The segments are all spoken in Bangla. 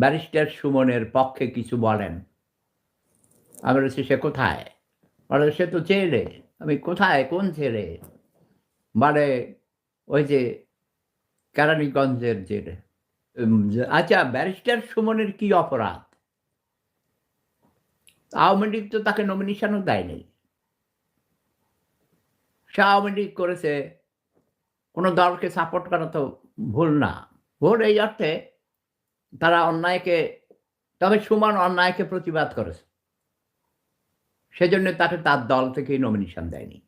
ব্যারিস্টার সুমনের পক্ষে কিছু বলেন। আমি বলেছি সে কোথায়? বলে, সে তো জেলে। আমি কোথায়? কোন জেলে? মানে ওই যে কেরানীগঞ্জের জেলে। আচ্ছা ব্যারিস্টার সুমনের কি অপরাধ? আওয়ামী লীগ তো তাকে নমিনেশনও দেয়নি। সে আওয়ামী লীগ করেছে, কোনো দলকে সাপোর্ট করা তো ভুল না। ভুল এই অর্থে তারা অন্যায়কে, তবে সুমন অন্যায়কে প্রতিবাদ করেছে। সেজন্য তাকে তার দল থেকেই নমিনেশন দেয়নি।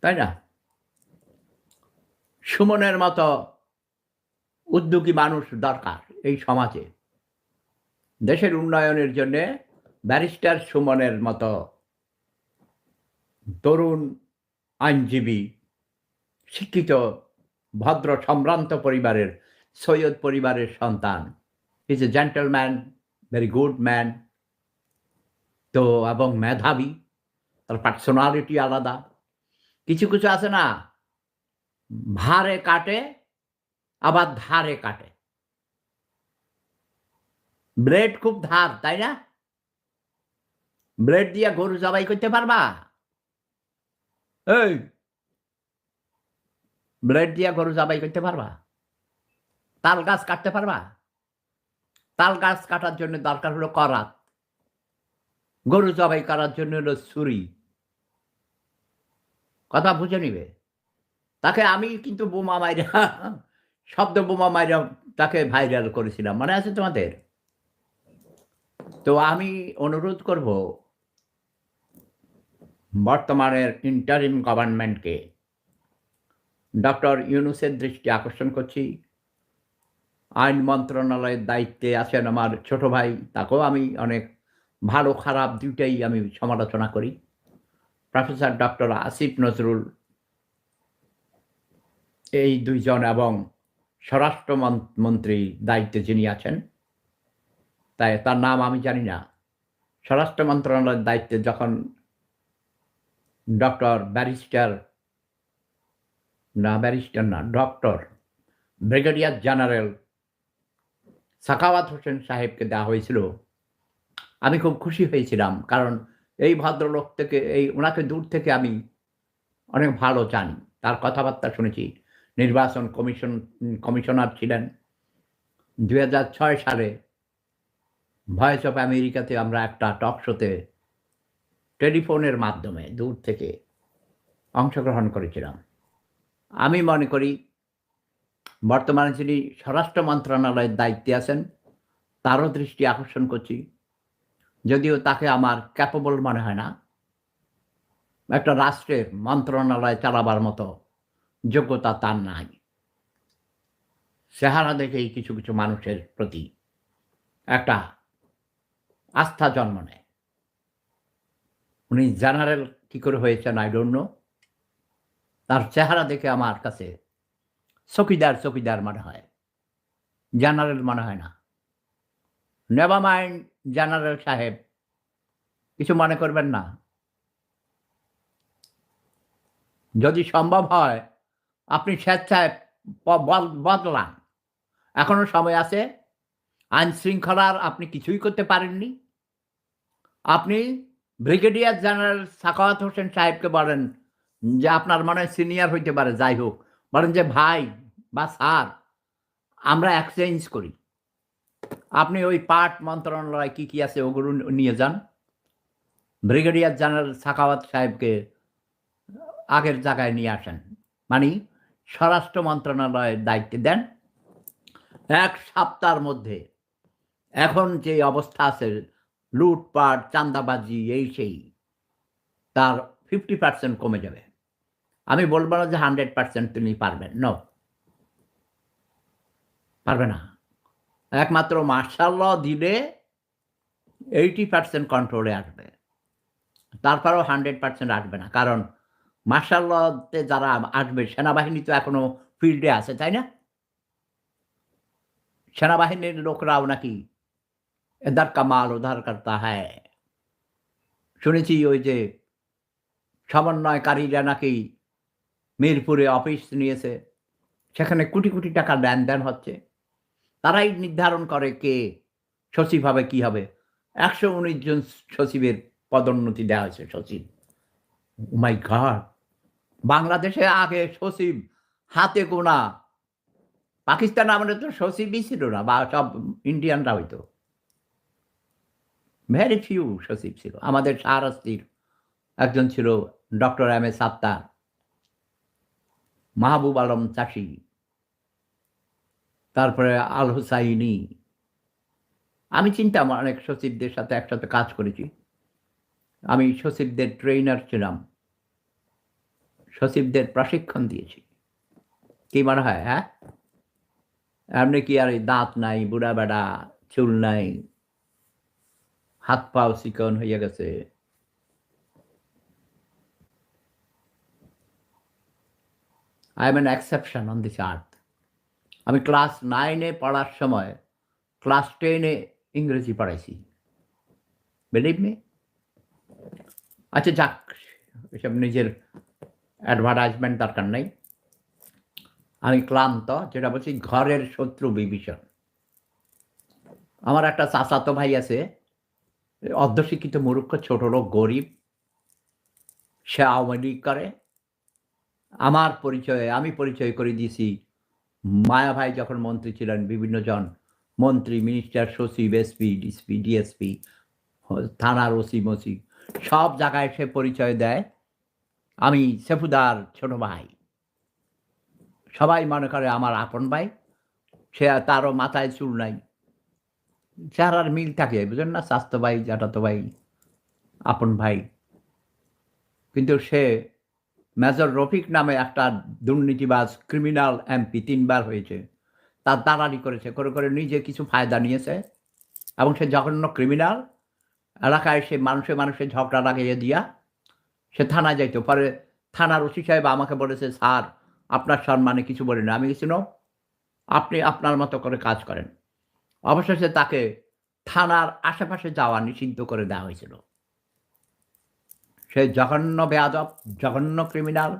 তাই না? সুমনের মতো উদ্যোগী মানুষ দরকার এই সমাজে। দেশের উন্নয়নের জন্যে ব্যারিস্টার সুমনের মতো তরুণ আইনজীবী, শিক্ষিত, ভদ্র, সম্ভ্রান্ত পরিবারের সৈয়দ পরিবারের সন্তান। Is a gentleman very good man তো এবং মেধাবী। তার পার্সোনালিটি আলাদা। কিছু কিছু আছে না, ভারে কাটে, আবার ধারে কাটে। ব্লেড খুব ধার, তাই না? ব্লেড দিয়ে গরু জবাই করতে পারবা? এই ব্লেড দিয়ে গরু জবাই করতে পারবা? তাল গাছ কাটতে পারবা? তাল গাছ কাটার জন্য দরকার হলো করাত। গরু জবাই করার জন্য হলো ছুরি। কথা বুঝে নিবে? তাকে আমি কিন্তু বোমা মাইরা, শব্দ বোমা মাইরা তাকে ভাইরাল করেছিলাম। মনে আছে তোমাদের? তো আমি অনুরোধ করব বর্তমানের ইন্টারিম গভর্নমেন্টকে ডক্টর ইউনুসের দৃষ্টি আকর্ষণ করছি। আইন মন্ত্রণালয়ের দায়িত্বে আছেন আমার ছোট ভাই, তাকেও আমি অনেক ভালো, খারাপ দুইটাই আমি সমালোচনা করি। প্রফেসর ডক্টর আসিফ নজরুল এই দুইজন এবং স্বরাষ্ট্র মন্ত্রী দায়িত্বে যিনি আছেন, তাই তার নাম আমি জানি না। স্বরাষ্ট্র মন্ত্রণালয়ের দায়িত্বে যখন ডক্টর ব্যারিস্টার, না ব্যারিস্টার না, doctor brigadier general Sakhawat Hossain সাহেবকে দেওয়া হয়েছিল। আমি খুব খুশি হয়েছিলাম, কারণ এই ভদ্রলোক থেকে, এই ওনাকে দূর থেকে আমি অনেক ভালো জানি। তার কথাবার্তা শুনেছি। নির্বাচন কমিশন, কমিশনার ছিলেন। দু হাজার ছয় সালে ভয়েস অফ আমেরিকাতে আমরা একটা টক শোতে টেলিফোনের মাধ্যমে দূর থেকে অংশগ্রহণ করেছিলাম। আমি মনে করি বর্তমানে যিনি স্বরাষ্ট্র মন্ত্রণালয়ের দায়িত্বে আছেন, তারও দৃষ্টি আকর্ষণ করছি। যদিও তাকে আমার ক্যাপেবল মনে হয় না। একটা রাষ্ট্রের মন্ত্রণালয় চালাবার মতো যোগ্যতা তার নাই। চেহারা দেখেই কিছু কিছু মানুষের প্রতি একটা আস্থা জন্ম নেয়। উনি জেনারেল কি করে হয়েছেন আই ডোন্ট নো তার চেহারা দেখে আমার কাছে চকিদার চকিদার মনে হয়। জেনারেল মনে হয় না। নেভার মাইন্ড জেনারেল সাহেব। কিছু মনে করবেন না। যদি সম্ভব হয়, আপনি স্বেচ্ছায় বদলান। এখনও সময় আছে। আইন শৃঙ্খলার আপনি কিছুই করতে পারেননি। আপনি ব্রিগেডিয়ার জেনারেল সাকাওয়াত হোসেন সাহেবকে বলেন যে আপনার মনে সিনিয়র হইতে পারে, যাই হোক। বলেন যে, ভাই বা স্যার, আমরা এক্সচেঞ্জ করি। আপনি ওই পাট মন্ত্রণালয় কি কি আছে ওগুলো নিয়ে যান। ব্রিগেডিয়ার জেনারেল সাকাওয়াত সাহেবকে আগের জায়গায় নিয়ে আসেন। মানে স্বরাষ্ট্র মন্ত্রণালয়ের দায়িত্ব দেন। এক সপ্তাহের মধ্যে এখন যে অবস্থা আছে, লুটপাট চান্দাবাজি এই সেই, তার ফিফটি পার্সেন্ট কমে যাবে। আমি বলব না যে হান্ড্রেড পার্সেন্ট তিনি পারবেন ন পারবে না। একমাত্র মার্শাল দিলে এইটি পার্সেন্ট কন্ট্রোলে আসবে। তারপরেও হান্ড্রেড পার্সেন্ট আসবে না। কারণ মার্শাল লতে যারা আসবে, সেনাবাহিনী তো এখনও ফিল্ডে আছে, তাই না? সেনাবাহিনীর লোকরাও নাকি এদার কামাল উদ্ধার করতা হ্যায় শুনেছি ওই যে সমন্বয়কারীরা নাকি মিরপুরে অফিস নিয়েছে। সেখানে কোটি কোটি টাকা লেনদেন হচ্ছে। তারাই নির্ধারণ করে কে সচিব হবে, কি হবে। একশো উনিশ জন সচিবের পদোন্নতি দেওয়া হয়েছে সচিব। মাই গড বাংলাদেশে আগে সচিব হাতে গোনা। পাকিস্তান আমাদের তো সচিবই ছিল না, বা সব ইন্ডিয়ানরা হইতো ভেরি ফিউ সচিব ছিল। আমাদের শাহরাস্তির একজন ছিল doctor M A Sattar. Mahbub Alam Chashi, তারপরে আল হুসাইনি। আমি চিন্তাম অনেক সচিবদের সাথে একসাথে কাজ করেছি। আমি সচিবদের ট্রেনার ছিলাম। সচিবদের প্রশিক্ষণ দিয়েছি। কি মনে হয় হ্যাঁ? এমনি কি আর দাঁত নাই, বুড়া বেড়া, চুল নাই, হাত পাও চিকন হয়ে গেছে? I am an exception on this earth আমি ক্লাস নাইনে পড়ার সময় ক্লাস টেনে ইংরেজি পড়াইছি। বিলিভ মি আচ্ছা যাক, এসব নিজের অ্যাডভার্টাইজমেন্ট দরকার নেই। আমি ক্লান্ত, যেটা বলছি ঘরের শত্রু বিভীষণ। আমার একটা চাচাতো ভাই আছে অর্ধশিক্ষিত মূর্খ, ছোট লোক, গরিব। সে আওয়ামী লীগ করে। আমার পরিচয়ে, আমি পরিচয় করে দিয়েছি। মায়া ভাই যখন মন্ত্রী ছিলেন বিভিন্ন জন মন্ত্রী মিনিস্টার সচিব এসপি ডিসপি ডিএসপি থানার ওসি মসি সব জায়গায় সে পরিচয় দেয়। আমি সেফুদার ছোট ভাই। সবাই মনে করে আমার আপন ভাই। সে তারও মাথায় চুল নাই। চেহারার মিল থাকে বুঝলেন না? স্বাস্থ্য ভাই, জ্যাঠাতো ভাই, আপন ভাই। কিন্তু সে মেজর রফিক নামে একটা দুর্নীতিবাজ ক্রিমিনাল এমপি তিনবার হয়েছে। তার দালালি করেছে, করে করে নিজে কিছু ফায়দা নিয়েছে। এবং সে জঘন্য ক্রিমিনাল এলাকায় সে মানুষে মানুষে ঝগড়া লাগিয়ে দিয়া সে থানায় যাইতো। পরে থানার ওসি সাহেব আমাকে বলেছে, স্যার, আপনার সম্মানে কিছু বলি না। আমি কিছু আপনি আপনার মতো করে কাজ করেন। অবশেষে তাকে থানার আশেপাশে যাওয়া নিষিদ্ধ করে দেওয়া হয়েছিল। সে জঘন্য বেয়াদব, জঘন্য ক্রিমিনাল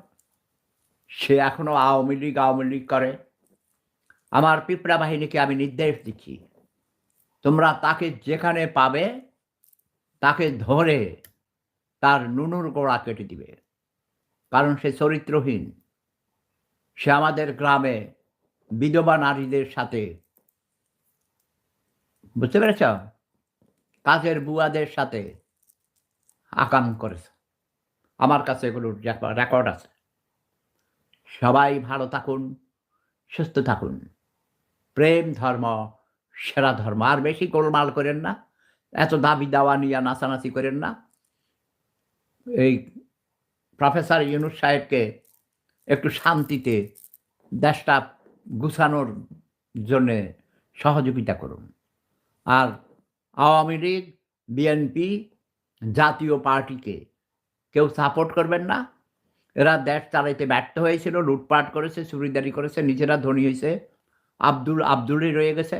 সে এখনও আওয়ামী লীগ আওয়ামী লীগ করে। আমার পিঁপড়া বাহিনীকে আমি নির্দেশ দিচ্ছি, তোমরা তাকে যেখানে পাবে, তাকে ধরে তার নুনুর গোড়া কেটে দিবে। কারণ সে চরিত্রহীন। সে আমাদের গ্রামে বিধবা নারীদের সাথে, বুঝতে পেরেছ? কাজের বুয়াদের সাথে আকাম করেছে। আমার কাছে এগুলোর রেকর্ড আছে। সবাই ভালো থাকুন, সুস্থ থাকুন। প্রেম ধর্ম, সেরা ধর্ম। আর বেশি গোলমাল করেন না, এত দাবি দাওয়া নিয়ে নাচানাচি করেন না। এই প্রফেসর ইউনুস সাহেবকে একটু শান্তিতে, দেশটা গুছানোর জন্যে সহযোগিতা করুন। আর আওয়ামী লীগ, বিএনপি জাতীয় পার্টিকে কেউ সাপোর্ট করবেন না। এরা দেশ চালাইতে ব্যর্থ হয়েছিল, লুটপাট করেছে, চুরিদারি করেছে, নিজেরা ধনী হয়েছে আব্দুল, আব্দুলই রয়ে গেছে।